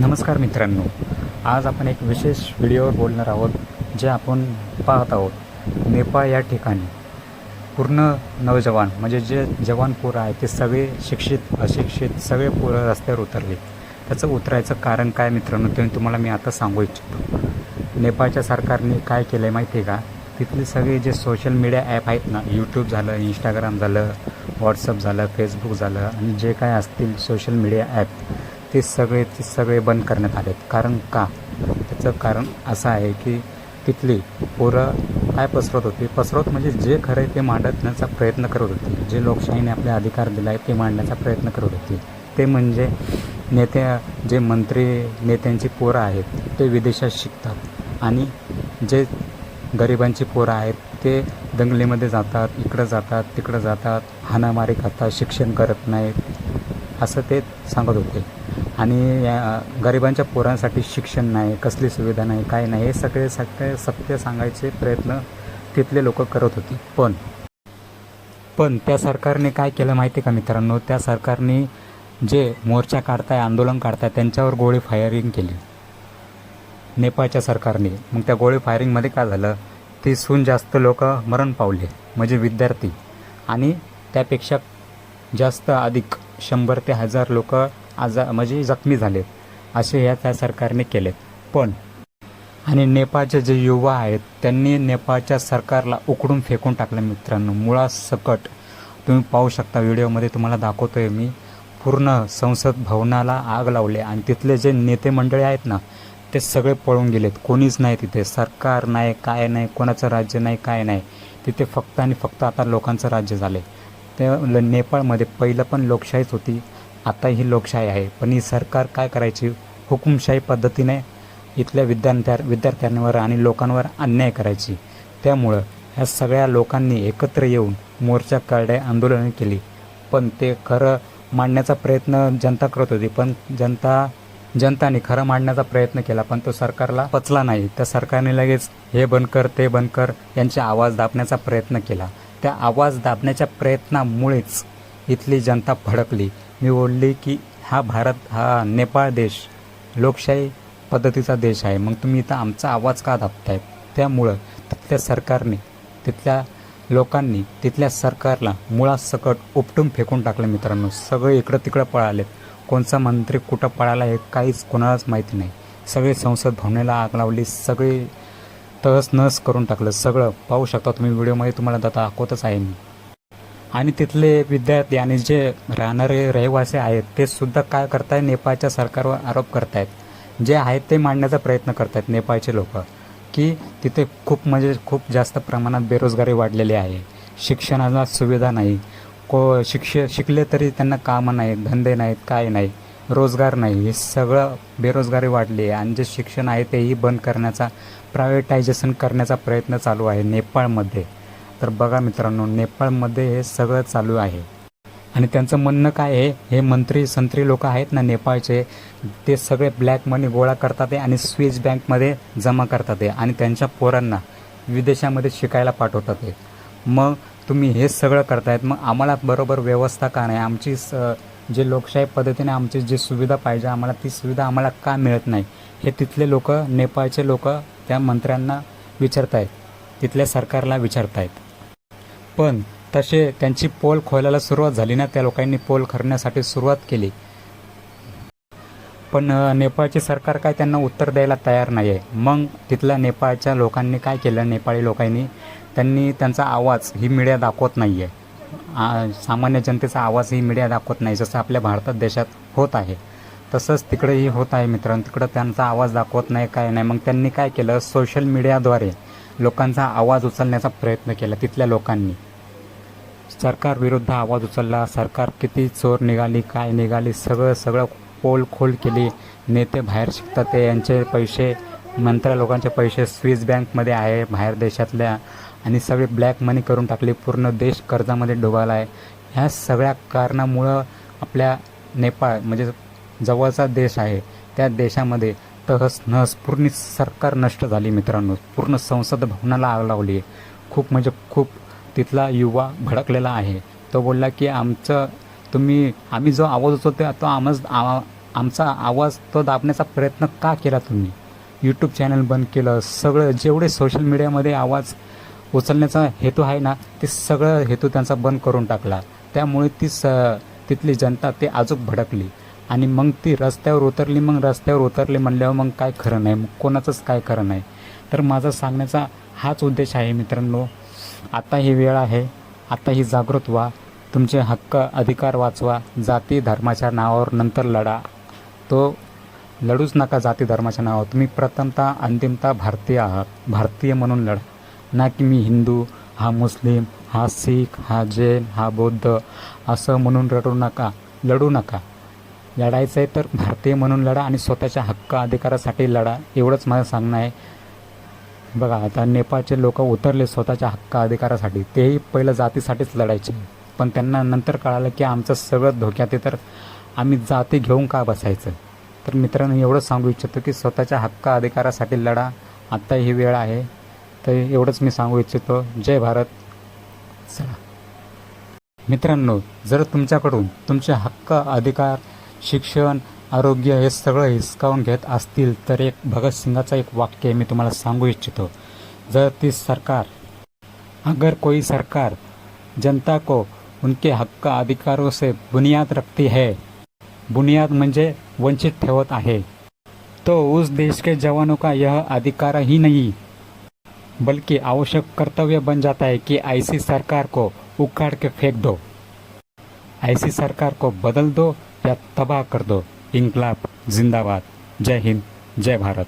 नमस्कार मित्रांनो. आज आपण एक विशेष व्हिडिओवर बोलणार आहोत जे आपण पाहत आहोत. नेपाळ या ठिकाणी पूर्ण नवजवान म्हणजे जे जवान पोरं आहेत ते सगळे शिक्षित अशिक्षित सगळे पोरं रस्त्यावर उतरले. त्याचं उतरायचं कारण काय मित्रांनो ते तुम्हाला मी आता सांगू इच्छितो. नेपाळच्या सरकारने काय केलं आहे माहिती आहे का? तिथले सगळे जे सोशल मीडिया ॲप आहेत ना यूट्यूब झालं इंस्टाग्राम झालं व्हॉट्सअप झालं फेसबुक झालं आणि जे काय असतील सोशल मीडिया ॲप ते सगळे ते सगळे बंद करण्यात आलेत. कारण का? त्याचं कारण असं आहे की तिथली पोरं काय पसरवत होती? पसरवत म्हणजे जे खरं आहे ते मांडण्याचा प्रयत्न करत होती. जे लोकशाहीने आपले अधिकार दिला आहे ते मांडण्याचा प्रयत्न करत होती. ते म्हणजे नेत्या जे मंत्री नेत्यांची पोरं आहेत ते विदेशात शिकतात. आणि जे गरिबांची पोरं आहेत ते दंगलीमध्ये जातात इकडं जातात तिकडं जातात हाणामारी खातात शिक्षण करत नाहीत. असं ते सांगत होते. आणि या गरिबांच्या पोरांसाठी शिक्षण नाही कसली सुविधा नाही काय नाही हे सगळे सत्य सत्य सांगायचे प्रयत्न तिथले लोक करत होते. पण पण त्या सरकारने काय केलं माहिती आहे का मित्रांनो? त्या सरकारने जे मोर्चा काढताय आंदोलन काढताय त्यांच्यावर गोळी फायरिंग केली. नेपाळच्या सरकारने. मग त्या गोळी फायरिंगमध्ये काय झालं? तीसहून जास्त लोक मरण पावले म्हणजे विद्यार्थी. आणि त्यापेक्षा जास्त अधिक शंभर ते हजार लोक आजा म्हणजे जखमी झालेत असे या त्या सरकारने केलेत. पण आणि नेपाळचे जे युवा आहेत त्यांनी नेपाळच्या सरकारला उकडून फेकून टाकलं मित्रांनो. मुळासकट तुम्ही पाहू शकता व्हिडिओमध्ये तुम्हाला दाखवतोय मी. पूर्ण संसद भवनाला आग लावले आणि तिथले जे नेते मंडळी आहेत ना ते सगळे पळून गेलेत. कोणीच नाही तिथे. सरकार नाही काय नाही कोणाचं राज्य नाही काय नाही. तिथे फक्त आणि फक्त आता लोकांचं राज्य झालं आहे ल- नेपाळमध्ये पहिलं पण लोकशाहीच होती. आता ही लोकशाही आहे. पण ही सरकार काय करायची? हुकुमशाही पद्धतीने इथल्या विद्यार्थ्या विद्यार्थ्यांवर आणि लोकांवर अन्याय करायची. त्यामुळं ह्या सगळ्या लोकांनी एकत्र येऊन मोर्चा काढे आंदोलनं केली. पण ते खरं मांडण्याचा प्रयत्न जनता करत होती. पण जनता जनताने खरं मांडण्याचा प्रयत्न केला पण तो सरकारला पचला नाही. त्या सरकारने लगेच हे बंद कर ते बंद कर यांचे आवाज दाबण्याचा प्रयत्न केला. त्या आवाज दाबण्याच्या प्रयत्नामुळेच इथली जनता भडकली. मी बोलली की हा भारत हा नेपाळ देश लोकशाही पद्धतीचा देश आहे. मग तुम्ही इथं आमचा आवाज का दाबताय? त्यामुळं तिथल्या सरकारने तिथल्या लोकांनी तिथल्या सरकारला मुळासकट उपटून फेकून टाकलं मित्रांनो. सगळे इकडं तिकडं पळालेत. कोणचा मंत्री कुठं पळाला हे काहीच कोणालाच माहिती नाही. सगळे संसद भवनाला आग लावली. सगळे तहस नस करून टाकलं. सगळं पाहू शकता तुम्ही व्हिडिओमध्ये तुम्हाला दाता दाखवतच आहे मी. आणि तिथले विद्यार्थी आणि जे राहणारे रहिवासी आहेत ते सुद्धा काय करतायत? नेपाळच्या सरकारवर आरोप करतायत. जे आहेत ते मांडण्याचा प्रयत्न करतायत नेपाळचे लोक की तिथे खूप म्हणजे खूप जास्त प्रमाणात बेरोजगारी वाढलेली आहे. शिक्षणाला सुविधा नाही. को शिक्ष शिकले तरी त्यांना कामं नाहीत धंदे नाहीत काय नाही रोजगार नाही. हे सगळं बेरोजगारी वाढली आहे आणि जे शिक्षण आहे तेही बंद करण्याचा प्रायव्हेटायझेशन करण्याचा प्रयत्न चालू आहे नेपाळमध्ये. तर बघा मित्रांनो नेपाळमध्ये हे सगळं चालू आहे. आणि त्यांचं म्हणणं काय आहे हे मंत्री संत्री लोक आहेत ना नेपाळचे ते सगळे ब्लॅक मनी गोळा करतात आहे आणि स्विस बँकमध्ये जमा करतात आणि त्यांच्या पोरांना विदेशामध्ये शिकायला पाठवतात मग तुम्ही हे सगळं करतायत मग आम्हाला बरोबर व्यवस्था का नाही? आमची स जे लोकशाही पद्धतीने आमची जी सुविधा पाहिजे आम्हाला ती सुविधा आम्हाला का मिळत नाही हे तिथले लोक नेपाळचे लोक त्या मंत्र्यांना विचारत आहेत तिथल्या सरकारला विचारत आहेत पण तसे त्यांची पोल खोलायला सुरुवात झाली ना त्या लोकांनी पोल करण्यासाठी सुरुवात केली. पण नेपाळचे सरकार काय त्यांना उत्तर द्यायला तयार नाही आहे मग तिथल्या नेपाळच्या लोकांनी काय केलं? नेपाळी लोकांनी त्यांनी त्यांचा आवाज ही मीडिया दाखवत नाही आहे सामान्य जनतेचा आवाजही मीडिया दाखवत नाही जसं आपल्या भारतात देशात होत आहे. तसंच तिकडेही होत आहे मित्रांनो तिकडं त्यांचा आवाज दाखवत नाही काय नाही. मग त्यांनी काय केलं? सोशल मीडियाद्वारे लोकांचा आवाज उचलण्याचा प्रयत्न केला तिथल्या लोकांनी. सरकार विरुद्ध आवाज उचलला सरकार किती चोर निघाली काय निघाली सगळं सगळं पोल खोल केली. नेते बाहेर शिकतात ते यांचे पैसे मंत्र्या लोकांचे पैसे स्विस बँकमध्ये आहे बाहेर देशातल्या आणि सगळे ब्लॅक मनी करून टाकले. पूर्ण देश कर्जामध्ये डुबाला आहे. ह्या सगळ्या कारणामुळं आपल्या नेपाळ म्हणजे जवळचा देश आहे त्या देशामध्ये तहस नहस पूर्ण सरकार नष्ट झाली मित्रांनो. पूर्ण संसद भवनाला आग लावली आहे. खूप म्हणजे खूप तिथला युवा भडकलेला आहे. तो बोलला की आमचं तुम्ही आम्ही जो आवाज उचलतो तो आमच आवा आमचा आवाज तो दाबण्याचा प्रयत्न का केला तुम्ही? यूट्यूब चॅनल बंद केलं. सगळं जेवढे सोशल मीडियामध्ये आवाज उचलण्याचा हेतू आहे ना ते सगळं हेतू त्यांचा बंद करून टाकला. त्यामुळे ती स तिथली जनता ते अजूक भडकली. आणि मग ती रस्त्यावर उतरली मग रस्त्यावर उतरली म्हणल्यावर मग काय खरं नाही? मग कोणाचंच काय खरं नाही? तर माझा सांगण्याचा हाच उद्देश आहे मित्रांनो. आता ही वेळ आहे. आता ही जागृत व्हा. तुमचे हक्क अधिकार वाचवा. जाती धर्माच्या नावावर नंतर लढा. तो लढूच नका जाती धर्माच्या नावावर. तुम्ही प्रथमतः अंतिमता भारतीय आहात. भारतीय म्हणून लढा. ना की मी हिंदू हा मुस्लिम हा सिख हा जैन हा बौद्ध असं म्हणून रडू नका लढू नका. लढायचं आहे तर भारतीय म्हणून लढा आणि स्वतःच्या हक्क अधिकारासाठी लढा एवढंच माझं सांगणं आहे. बघा आता नेपाळचे लोक उतरले स्वतःच्या हक्क अधिकारासाठी. तेही पहिलं जातीसाठीच लढायचे. पण त्यांना नंतर कळालं की आमचं सगळं धोक्यात आहे तर आम्ही जाती घेऊन का बसायचं? तर मित्रांनो एवढंच सांगू इच्छितो की स्वतःच्या हक्क अधिकारासाठी लढा. आत्ता ही वेळ आहे. तर एवढंच मी सांगू इच्छितो. जय भारत. चला. मित्रांनो जर तुमच्याकडून तुमचे हक्क अधिकार शिक्षण आरोग्य हे सगळं हिसकावून घेत असतील तर एक भगतसिंगाचं एक वाक्य मी तुम्हाला सांगू इच्छितो. जर ती सरकार अगर कोई सरकार जनता को उनके हक्क अधिकारों से बुनियाद रखती है बुनियाद म्हणजे वंचित ठेवत आहे तो उस देश के जवानों का यह अधिकार ही नहीं. बल्कि आवश्यक कर्तव्य बन जाता है कि ऐसी सरकार को उखाड़ के फेंक दो। ऐसी सरकार को बदल दो या तबाह कर दो। इंकलाब जिंदाबाद। जय हिंद, जय भारत।